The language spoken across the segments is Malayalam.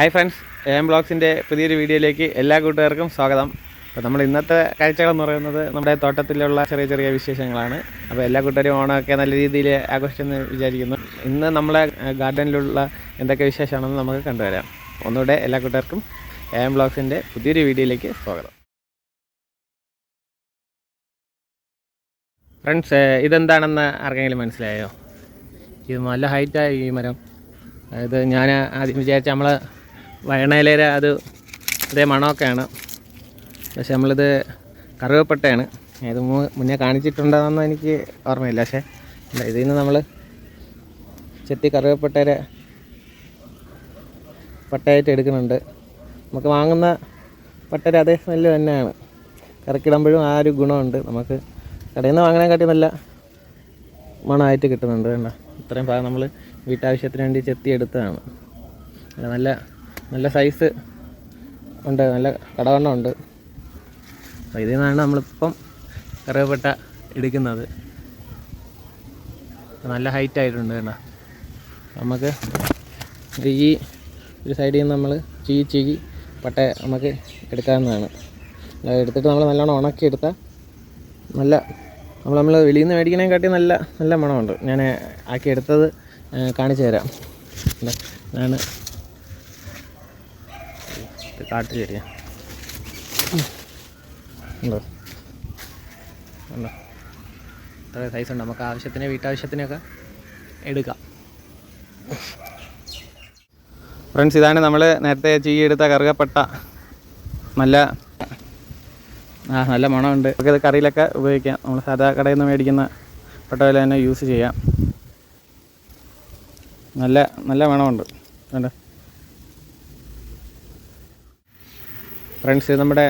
ഹായ് ഫ്രണ്ട്സ് എം ബ്ലോഗ്സിന്റെ പുതിയൊരു വീഡിയോയിലേക്ക് എല്ലാ കൂട്ടുകാർക്കും സ്വാഗതം. അപ്പോൾ നമ്മൾ ഇന്നത്തെ കാഴ്ചകൾ എന്ന് പറയുന്നത് നമ്മുടെ തോട്ടത്തിലുള്ള ചെറിയ ചെറിയ വിശേഷങ്ങളാണ്. അപ്പോൾ എല്ലാ കൂട്ടുകാരും ഓണമൊക്കെ നല്ല രീതിയിൽ ആഘോഷിച്ചെന്ന് വിചാരിക്കുന്നു. ഇന്ന് നമ്മളെ ഗാർഡനിലുള്ള എന്തൊക്കെ വിശേഷമാണെന്ന് നമുക്ക് കണ്ടുവരാം. ഒന്നുകൂടെ എല്ലാ കൂട്ടുകാർക്കും എം ബ്ലോഗ്സിന്റെ പുതിയൊരു വീഡിയോയിലേക്ക് സ്വാഗതം. ഫ്രണ്ട്സ് ഇതെന്താണെന്ന് ആർക്കെങ്കിലും മനസ്സിലായോ? ഇത് നല്ല ഹൈറ്റായി ഈ മരം. അതായത് ഞാൻ ആദ്യം വിചാരിച്ച നമ്മൾ വയണയിലേര അത് അതേ മണമൊക്കെയാണ്. പക്ഷെ നമ്മളിത് കറുവപ്പട്ടയാണ് ഇത് മുന്നേ കാണിച്ചിട്ടുണ്ടോയെന്ന് എനിക്ക് ഓർമ്മയില്ല. പക്ഷേ ഇതിൽ നിന്ന് നമ്മൾ ചെത്തി കറുവപ്പട്ടയുടെ പട്ടയായിട്ട് എടുക്കുന്നുണ്ട്. നമുക്ക് വാങ്ങുന്ന പട്ടര അതേ സ്മെല്ല് തന്നെയാണ്. കറക്കിടുമ്പോഴും ആ ഒരു ഗുണമുണ്ട്. നമുക്ക് കടയിൽ നിന്ന് വാങ്ങണേക്കാട്ടി നല്ല മണമായിട്ട് കിട്ടുന്നുണ്ട് വേണ്ട ഇത്രയും ഭാഗം നമ്മൾ വീട്ടാവശ്യത്തിന് വേണ്ടി ചെത്തി എടുത്തതാണ്. നല്ല നല്ല സൈസ് ഉണ്ട് നല്ല കടവണ്ണം ഉണ്ട്. അപ്പോൾ ഇതിൽ നിന്നാണ് നമ്മളിപ്പം കറിവപ്പെട്ട എടുക്കുന്നത്. നല്ല ഹൈറ്റ് ആയിട്ടുണ്ട് കേട്ടോ. നമുക്ക് ഈ ഒരു സൈഡിൽ നിന്ന് നമ്മൾ ചീകി ചീകി പട്ട നമുക്ക് എടുക്കാവുന്നതാണ്. എടുത്തിട്ട് നമ്മൾ നല്ലോണം ഉണക്കി എടുത്താൽ നല്ല നമ്മൾ നമ്മൾ വെളിയിൽ നിന്ന് മേടിക്കണേക്കാട്ടി നല്ല നല്ല മണമുണ്ട്. ഞാൻ ആക്കി എടുത്തത് കാണിച്ചു തരാം. ഞാൻ ഇത് കാട്ടു ചെടിയ ഉണ്ടോ? ഉണ്ടോ? ഇത്ര സൈസ് ഉണ്ട്. നമുക്ക് ആവശ്യത്തിന് വീട്ടാവശ്യത്തിനൊക്കെ എടുക്കാം. ഫ്രണ്ട്സ് ഇതാണ് നമ്മൾ നേരത്തെ ചീയെടുത്ത കറുകപ്പെട്ട. നല്ല ആ നല്ല മണമുണ്ട്. നമുക്കിത് കറിയിലൊക്കെ ഉപയോഗിക്കാം. നമ്മൾ സാധാ കടയിൽ നിന്ന് മേടിക്കുന്ന പട്ടവില തന്നെ യൂസ് ചെയ്യാം. നല്ല നല്ല മണമുണ്ട്. വേണ്ട ഫ്രണ്ട്സ് നമ്മുടെ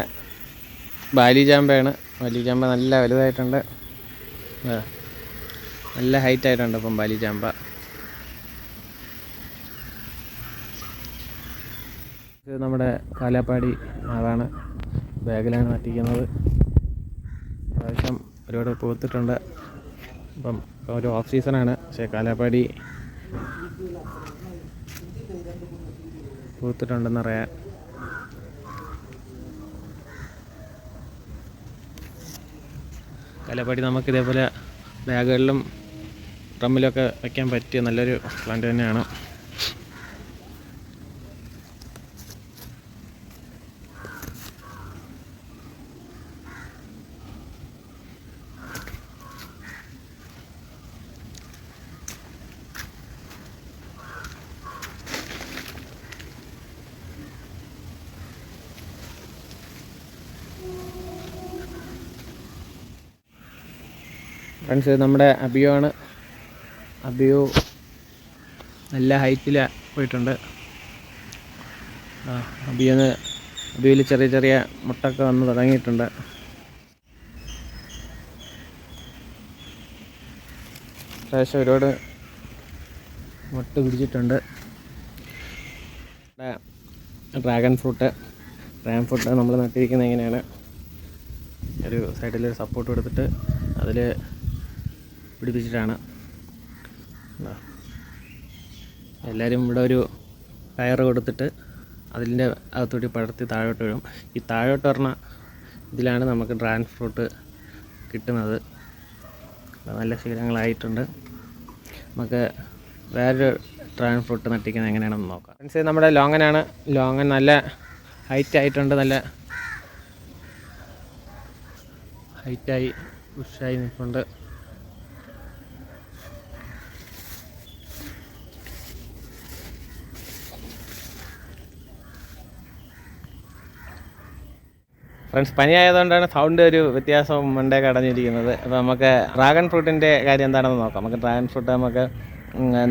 ബാലി ചാമ്പയാണ് ബാലി ചാമ്പ നല്ല വലുതായിട്ടുണ്ട്. നല്ല ഹൈറ്റ് ആയിട്ടുണ്ട് ഇപ്പം ബാലി ചാമ്പ ഇത് നമ്മുടെ കാലാപ്പാടി അതാണ് ബാഗിലാണ് മാറ്റിക്കുന്നത് പ്രാവശ്യം ഒരുപാട് പൂത്തിട്ടുണ്ട്. ഇപ്പം ഒരു ഓഫ് സീസണാണ് പക്ഷേ കാലാപ്പാടി പൂത്തിട്ടുണ്ടെന്നറിയാം കാലാപ്പാടി നമുക്ക് ഇതേപോലെ ബാഗുകളിലും ഡ്രമ്മിലൊക്കെ വയ്ക്കാൻ പറ്റിയ നല്ലൊരു പ്ലാന്റ് തന്നെയാണ്. ഫ്രണ്ട്സ് നമ്മുടെ അബിയോ ആണ്. അബിയോ നല്ല ഹൈറ്റിൽ പോയിട്ടുണ്ട്. അബിയോന്ന് അബിയോയിൽ ചെറിയ ചെറിയ മുട്ടൊക്കെ വന്ന് തുടങ്ങിയിട്ടുണ്ട്. പ്രാവശ്യം ഒരുപാട് മുട്ട പിടിച്ചിട്ടുണ്ട്. ഡ്രാഗൺ ഫ്രൂട്ട് ഡ്രാഗൺ ഫ്രൂട്ട് നമ്മൾ നട്ടിരിക്കുന്നത് എങ്ങനെയാണ്? ഒരു സൈഡിൽ സപ്പോർട്ട് കൊടുത്തിട്ട് അതിൽ പിടിപ്പിച്ചിട്ടാണ്? എല്ലാവരും ഇവിടെ ഒരു കയറ് കൊടുത്തിട്ട് അതിന്റെ അകത്തോട്ട് പടർത്തി താഴോട്ട് വീഴും. ഈ താഴോട്ട് പറഞ്ഞ ഇതിലാണ് നമുക്ക് ഡ്രാഗൺ ഫ്രൂട്ട് കിട്ടുന്നത്. നല്ല ശീലങ്ങളായിട്ടുണ്ട്. നമുക്ക് വേറൊരു ഡ്രാഗൺ ഫ്രൂട്ട് നട്ടിക്കുന്നത് എങ്ങനെയാണെന്ന് നോക്കാം. ഫ്രണ്ട്സ് നമ്മുടെ ലോങ്ങനാണ്. ലോങ്ങൻ നല്ല ഹൈറ്റ് ആയിട്ടുണ്ട്. നല്ല ഹൈറ്റായി ബുഷായി നിൽപ്പുണ്ട്. ഫ്രണ്ട്സ് പനിയായതുകൊണ്ടാണ് സൗണ്ട് ഒരു വ്യത്യാസം മണ്ടേ കടഞ്ഞിരിക്കുന്നത് അപ്പോൾ നമുക്ക് ഡ്രാഗൺ ഫ്രൂട്ടിന്റെ കാര്യം എന്താണെന്ന് നോക്കാം. നമുക്ക് ഡ്രാഗൺ ഫ്രൂട്ട് നമുക്ക്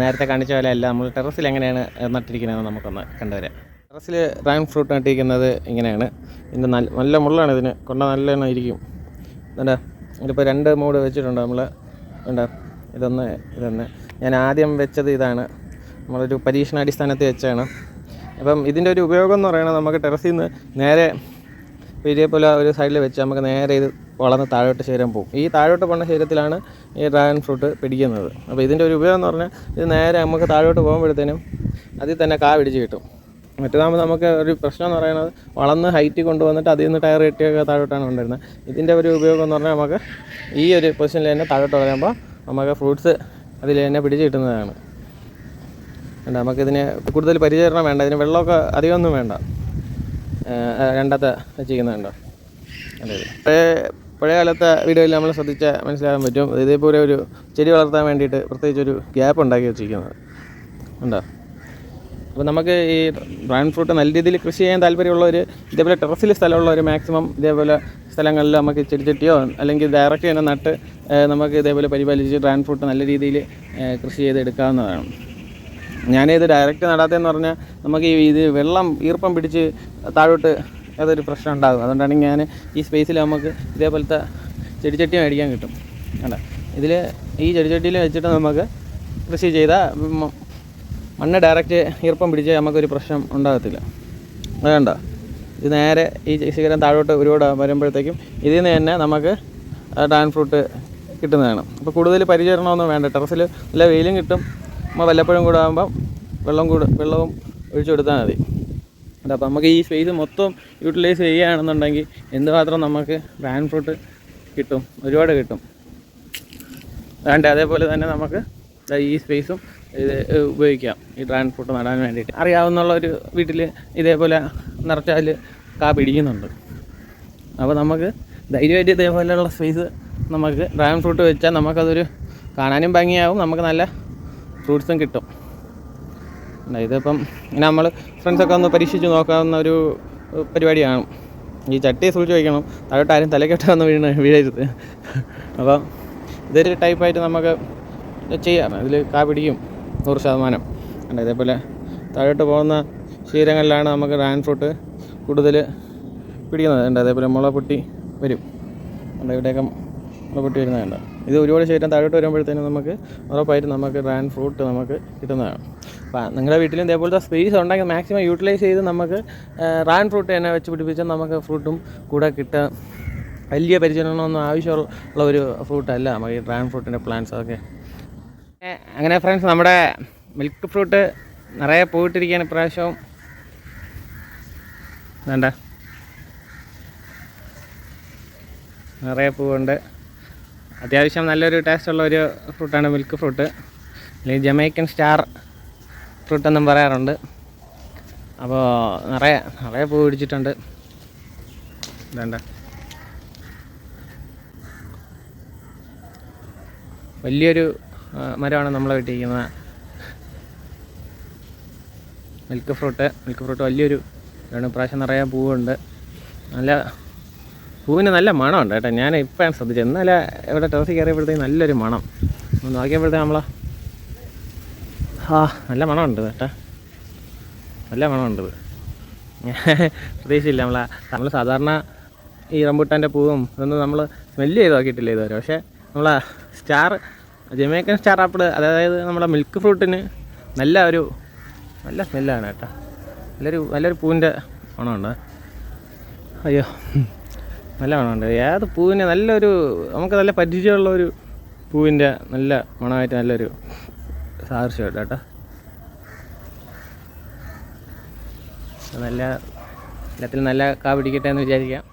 നേരത്തെ കാണിച്ച പോലെ അല്ല. നമ്മൾ ടെറസിൽ എങ്ങനെയാണ് നട്ടിരിക്കുന്നത് നമുക്കൊന്ന് കണ്ടുവരാം. ടെറസിൽ ഡ്രാഗൺ ഫ്രൂട്ട് നട്ടിരിക്കുന്നത് ഇങ്ങനെയാണ്. ഇതിന്റെ നല്ല നല്ല മുള്ളാണ് ഇതിന്. കൊണ്ട നല്ല ഇരിക്കും. എന്താ ഇതിപ്പോൾ രണ്ട് മൂട് വെച്ചിട്ടുണ്ട് നമ്മൾ ഉണ്ട് ഇതൊന്ന് ഇതൊന്ന്. ഞാൻ ആദ്യം വെച്ചത് ഇതാണ്. നമ്മളൊരു പരീക്ഷണാടിസ്ഥാനത്തിൽ വെച്ചാണ്. അപ്പം ഇതിന്റെ ഒരു ഉപയോഗം എന്ന് പറയുന്നത് നമുക്ക് ടെറസിൽ നിന്ന് നേരെ ഇപ്പോൾ ഇതേപോലെ ഒരു സൈഡിൽ വെച്ച് നമുക്ക് നേരെ ഇത് വളർന്ന് താഴോട്ട് ശരീരം പോകും. ഈ താഴോട്ട് പോകുന്ന ശരീരത്തിലാണ് ഈ ഡ്രാഗൺ ഫ്രൂട്ട് പിടിക്കുന്നത്. അപ്പോൾ ഇതിന്റെ ഒരു ഉപയോഗം എന്ന് പറഞ്ഞാൽ ഇത് നേരെ നമുക്ക് താഴോട്ട് പോകുമ്പോഴത്തേനും അതിൽ തന്നെ കാ പിടിച്ച് കിട്ടും. മറ്റേതാകുമ്പോൾ നമുക്ക് ഒരു പ്രശ്നം എന്ന് പറയുന്നത് വളർന്ന് ഹൈറ്റ് കൊണ്ടുവന്നിട്ട് അതിൽ നിന്ന് ടയർ കെട്ടിയൊക്കെ താഴോട്ടാണ് കൊണ്ടുവരുന്നത്. ഇതിന്റെ ഒരു ഉപയോഗം എന്ന് പറഞ്ഞാൽ നമുക്ക് ഈ ഒരു പൊസിഷനിൽ തന്നെ താഴോട്ട് പറയുമ്പോൾ നമുക്ക് ഫ്രൂട്ട്സ് അതിൽ തന്നെ പിടിച്ച് കിട്ടുന്നതാണ്. വേണ്ട നമുക്കിതിന് കൂടുതൽ പരിചരണം വേണ്ട. ഇതിന് വെള്ളമൊക്കെ അധികമൊന്നും വേണ്ട. ഏഹ് രണ്ടത്തെ ചെയ്യുന്നുണ്ടോ അതെ പഴയ പഴയ കാലത്തെ വീഡിയോയിൽ നമ്മൾ ശ്രദ്ധിച്ചാൽ മനസ്സിലാക്കാൻ പറ്റും. ഇതേപോലെ ഒരു ചെടി വളർത്താൻ വേണ്ടിയിട്ട് പ്രത്യേകിച്ച് ഒരു ഗ്യാപ്പ് ഉണ്ടാക്കി വെച്ചിരിക്കുന്നത്. ഉണ്ടോ? അപ്പോൾ നമുക്ക് ഈ ഡ്രാഗൺ ഫ്രൂട്ട് നല്ല രീതിയിൽ കൃഷി ചെയ്യാൻ താല്പര്യമുള്ളവർ ഇതേപോലെ ടെറസിൽ സ്ഥലമുള്ളവർ മാക്സിമം ഇതേപോലെ സ്ഥലങ്ങളിൽ നമുക്ക് ചെടിച്ചട്ടിയോ അല്ലെങ്കിൽ ഡയറക്റ്റ് തന്നെ നട്ട് നമുക്ക് ഇതേപോലെ പരിപാലിച്ച് ഡ്രാഗൺ ഫ്രൂട്ട് നല്ല രീതിയിൽ കൃഷി ചെയ്തെടുക്കാവുന്നതാണ്. ഞാനിത് ഡയറക്റ്റ് നടാത്തതെന്ന് പറഞ്ഞാൽ നമുക്ക് ഈ ഇത് വെള്ളം ഈർപ്പം പിടിച്ച് താഴോട്ട് അതൊരു പ്രശ്നം ഉണ്ടാകും. അതുകൊണ്ടാണ് ഞാൻ ഈ സ്പേസിൽ നമുക്ക് ഇതേപോലത്തെ ചെടിച്ചട്ടി മേടിക്കാൻ കിട്ടും. അല്ല ഇതിൽ ഈ ചെടിച്ചട്ടിയിൽ വെച്ചിട്ട് നമുക്ക് കൃഷി ചെയ്താൽ മണ്ണ് ഡയറക്റ്റ് ഈർപ്പം പിടിച്ച് നമുക്കൊരു പ്രശ്നം ഉണ്ടാകത്തില്ല. കണ്ടോ? ഇത് നേരെ ഈ ശിഖരം താഴോട്ട് ഒരുപാട് വരുമ്പോഴത്തേക്കും ഇതിൽ നിന്ന് തന്നെ നമുക്ക് ഡാൻ ഫ്രൂട്ട് കിട്ടുന്നതാണ്. അപ്പോൾ കൂടുതൽ പരിചരണമൊന്നും വേണ്ട. ടെറസിൽ നല്ല വെയിലും കിട്ടും. വല്ലപ്പോഴും കൂടെ ആകുമ്പം വെള്ളം കൂടെ വെള്ളവും ഒഴിച്ചു കൊടുത്താൽ മതി. അല്ല അപ്പോൾ നമുക്ക് ഈ സ്പേസ് മൊത്തം യൂട്ടിലൈസ് ചെയ്യുകയാണെന്നുണ്ടെങ്കിൽ എന്തുമാത്രം നമുക്ക് ഡ്രാഗൺ ഫ്രൂട്ട് കിട്ടും? ഒരുപാട് കിട്ടും. അതുകൊണ്ട് അതേപോലെ തന്നെ നമുക്ക് ഈ സ്പേസും ഇത് ഉപയോഗിക്കാം. ഈ ഡ്രാഗൺ ഫ്രൂട്ട് നടാൻ വേണ്ടിയിട്ട്. അറിയാവുന്ന ഒരു വീട്ടിൽ ഇതേപോലെ നിറച്ചാൽ കാ പിടിക്കുന്നുണ്ട്. അപ്പോൾ നമുക്ക് ധൈര്യമായിട്ട് ഇതേപോലെയുള്ള സ്പേസ് നമുക്ക് ഡ്രാഗൺ ഫ്രൂട്ട് വെച്ചാൽ നമുക്കതൊരു കാണാനും ഭംഗിയാവും. നമുക്ക് നല്ല ഫ്രൂട്ട്സും കിട്ടും. ഇതിപ്പം നമ്മൾ ഫ്രണ്ട്സൊക്കെ ഒന്ന് പരീക്ഷിച്ച് നോക്കാവുന്ന ഒരു പരിപാടിയാണ്. ഈ ചട്ടി സൂക്ഷിച്ച് വയ്ക്കണം താഴോട്ട് ആരും തലക്കെട്ട് വന്ന് വീണ് വീഴരുത്. അപ്പം ഇതൊരു ടൈപ്പായിട്ട് നമുക്ക് ചെയ്യാം. ഇതിൽ കാ പിടിക്കും നൂറ് ശതമാനം. അല്ല ഇതേപോലെ താഴോട്ട് പോകുന്ന ശീലങ്ങളിലാണ് നമുക്ക് ഡ്രാഗൺ ഫ്രൂട്ട് കൂടുതൽ പിടിക്കുന്നത്. ഉണ്ട് അതേപോലെ മുള പൊട്ടി വരും. ഉണ്ട് ഇവിടെയൊക്കെ മുള പൊട്ടി വരുന്നതുണ്ട് ഇത് ഒരുപാട് ശരീരം താഴോട്ട് വരുമ്പോഴത്തേനും നമുക്ക് ഉറപ്പായിട്ട് നമുക്ക് ഡ്രാൻ ഫ്രൂട്ട് നമുക്ക് കിട്ടുന്നതാണ്. അപ്പോൾ നിങ്ങളുടെ വീട്ടിലും ഇതേപോലത്തെ സ്പേസ് ഉണ്ടെങ്കിൽ മാക്സിമം യൂട്ടിലൈസ് ചെയ്ത് നമുക്ക് റാൻ ഫ്രൂട്ട് തന്നെ വെച്ച് പിടിപ്പിച്ചാൽ നമുക്ക് ഫ്രൂട്ടും കൂടെ കിട്ടുക വലിയ പരിചരണമൊന്നും ആവശ്യമുള്ള ഒരു ഫ്രൂട്ടല്ല നമുക്ക് ഈ ഡ്രാൻ ഫ്രൂട്ടിന്റെ പ്ലാന്റ്സ് ഒക്കെ. അങ്ങനെ ഫ്രണ്ട്സ് നമ്മുടെ മിൽക്ക് ഫ്രൂട്ട് നിറയെ പോയിട്ടിരിക്കുകയാണ് ഇപ്രാവശ്യവും. വേണ്ട. നിറയെ പൂവുണ്ട്. അത്യാവശ്യം നല്ലൊരു ടേസ്റ്റുള്ള ഒരു ഫ്രൂട്ടാണ് മിൽക്ക് ഫ്രൂട്ട് അല്ലെങ്കിൽ ജമൈക്കൻ സ്റ്റാർ ഫ്രൂട്ട് എന്നും പറയാറുണ്ട്. അപ്പോൾ നിറയെ നിറയെ പൂ പിടിച്ചിട്ടുണ്ട്. വേണ്ട വലിയൊരു മരമാണ് നമ്മളെ വെട്ടിയിരിക്കുന്നത്. മിൽക്ക് ഫ്രൂട്ട് മിൽക്ക് ഫ്രൂട്ട് വലിയൊരു ഇതാണ് പ്രാവശ്യം നിറയെ പൂവുണ്ട്. നല്ല പൂവിന് നല്ല മണമുണ്ട് കേട്ടോ. ഞാൻ ഇപ്പോഴാണ് ശ്രദ്ധിച്ചത്. ഇന്നലെ ഇവിടെ ടെറസിൽ കയറിയപ്പോഴത്തേക്ക് നല്ലൊരു മണം. ഒന്ന് നോക്കിയപ്പോഴത്തേക്ക് നമ്മളാ ആ നല്ല മണമുണ്ട് കേട്ടോ. നല്ല മണമുണ്ട് പ്രതീക്ഷയില്ല നമ്മളെ. നമ്മൾ സാധാരണ ഈ റംബൂട്ടാന്റെ പൂവും ഇതൊന്നും നമ്മൾ സ്മെല്ല് ചെയ്ത് നോക്കിയിട്ടില്ല ഇതുവരെ. പക്ഷേ നമ്മളെ സ്റ്റാർ ജമൈക്കൻ സ്റ്റാർ ആപ്പിൾ അതായത് നമ്മുടെ മിൽക്ക് ഫ്രൂട്ടിന് നല്ല ഒരു നല്ല സ്മെല്ലാണ് കേട്ടോ. നല്ലൊരു നല്ലൊരു പൂവിന്റെ മണമുണ്ട്. അയ്യോ. നല്ല മണമുണ്ട് ഏത് പൂവിന് നല്ലൊരു നമുക്ക് നല്ല പരിചയമുള്ള ഒരു പൂവിന്റെ നല്ല മണമായിട്ട് നല്ലൊരു സാദൃശ്യമായിട്ട് കേട്ടോ. നല്ല എല്ലാത്തിലും നല്ല കാ പിടിക്കട്ടെ എന്ന് വിചാരിക്കാം.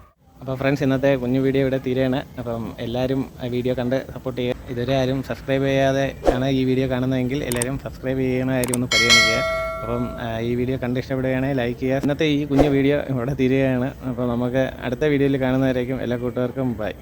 അപ്പോൾ ഫ്രണ്ട്സ് ഇന്നത്തെ കുഞ്ഞു വീഡിയോ ഇവിടെ തീരെയാണ് അപ്പം എല്ലാവരും ആ വീഡിയോ കണ്ട് സപ്പോർട്ട് ചെയ്യുക. ഇതുവരെ ആരും സബ്സ്ക്രൈബ് ചെയ്യാതെ ആണ് ഈ വീഡിയോ കാണുന്നതെങ്കിൽ എല്ലാവരും സബ്സ്ക്രൈബ് ചെയ്യുന്ന കാര്യം ഒന്ന് പരിഗണിക്കുക. അപ്പം ഈ വീഡിയോ കണ്ട് ഇഷ്ടപ്പെടുകയാണെങ്കിൽ ലൈക്ക് ചെയ്യുക. ഇന്നത്തെ ഈ കുഞ്ഞു വീഡിയോ ഇവിടെ തീരുകയാണ്. അപ്പോൾ നമുക്ക് അടുത്ത വീഡിയോയിൽ കാണുന്നവരേക്കും എല്ലാ കൂട്ടുകാർക്കും ബൈ